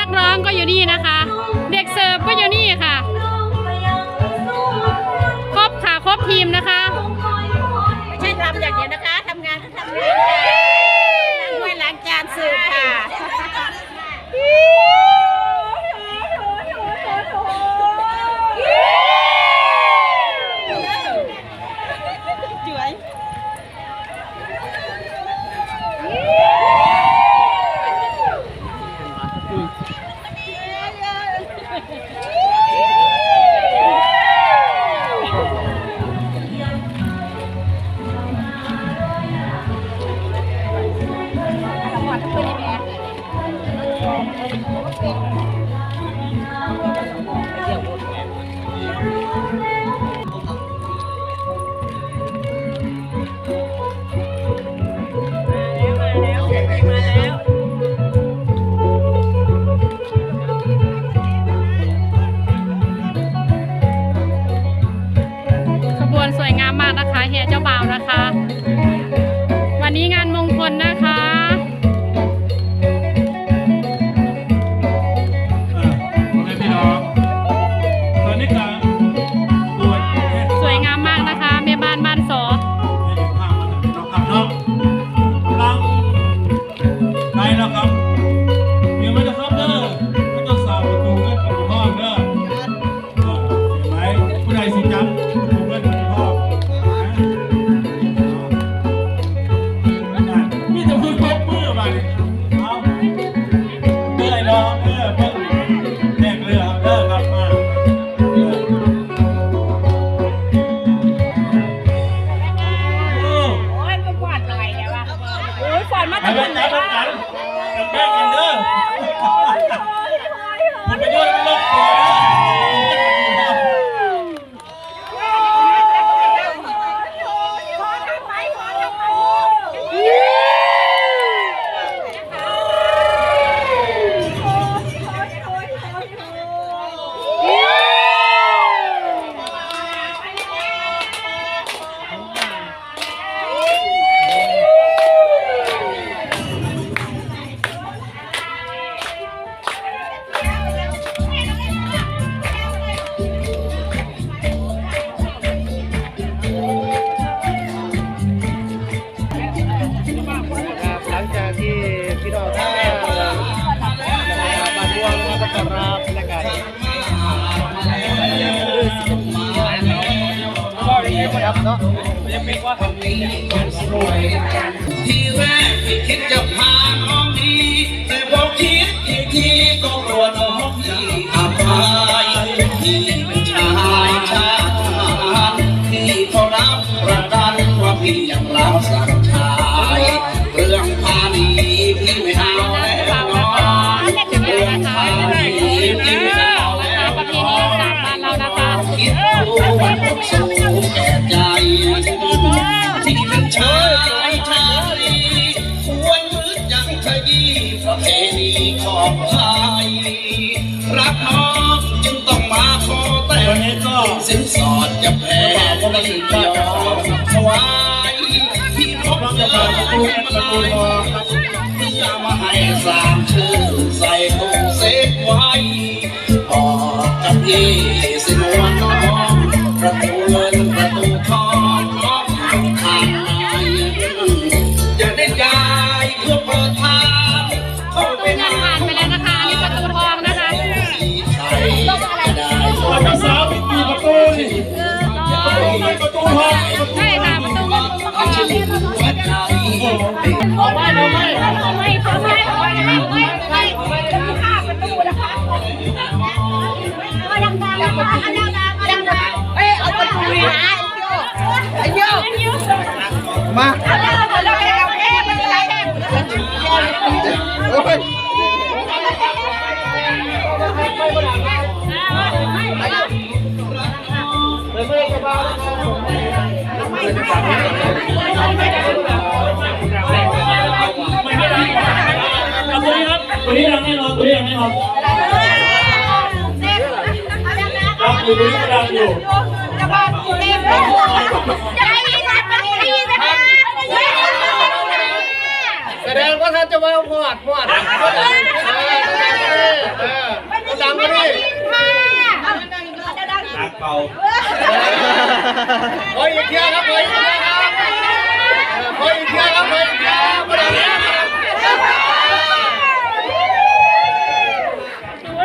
นักร้องก็อยู่นี่นะคะ เด็กเสิร์ฟก็อยู่นี่ค่ะ ครบค่ะ ครบทีมนะ เนาะยังเป็นว่าทีแรกไม่คิดจะพ กน้องจึงต้องมาขอแต่วันนี้ก็สินสอดจะแพ้ก็ไม่ยอมถวายที่พบเจะอมาประตูประตูรอครับเพื่อมาให้สามชื่อใส่ตรงเซฟไว้พอกับพี่ ประตูห้องใช่ค่ะประตูเงินประตูทองหัวใจเอาไว้เอาไว้ไม่ไม่ไม่ไม่ไม่ไม่ข้าประตูนะคะดังดังดังดังดังดังเอ้ยเอาประตูนะไอ้โยไอ้โยมา ตัวนี้ครับตัวนี้ดังแน่นอนตัวนี้ดังแน่นอนดังอยู่ตัวนี้ดังอยู่จะบอกกูเองจะให้ยินนะให้ยินนะคะแสดงว่าท่านจะมาหอดหอด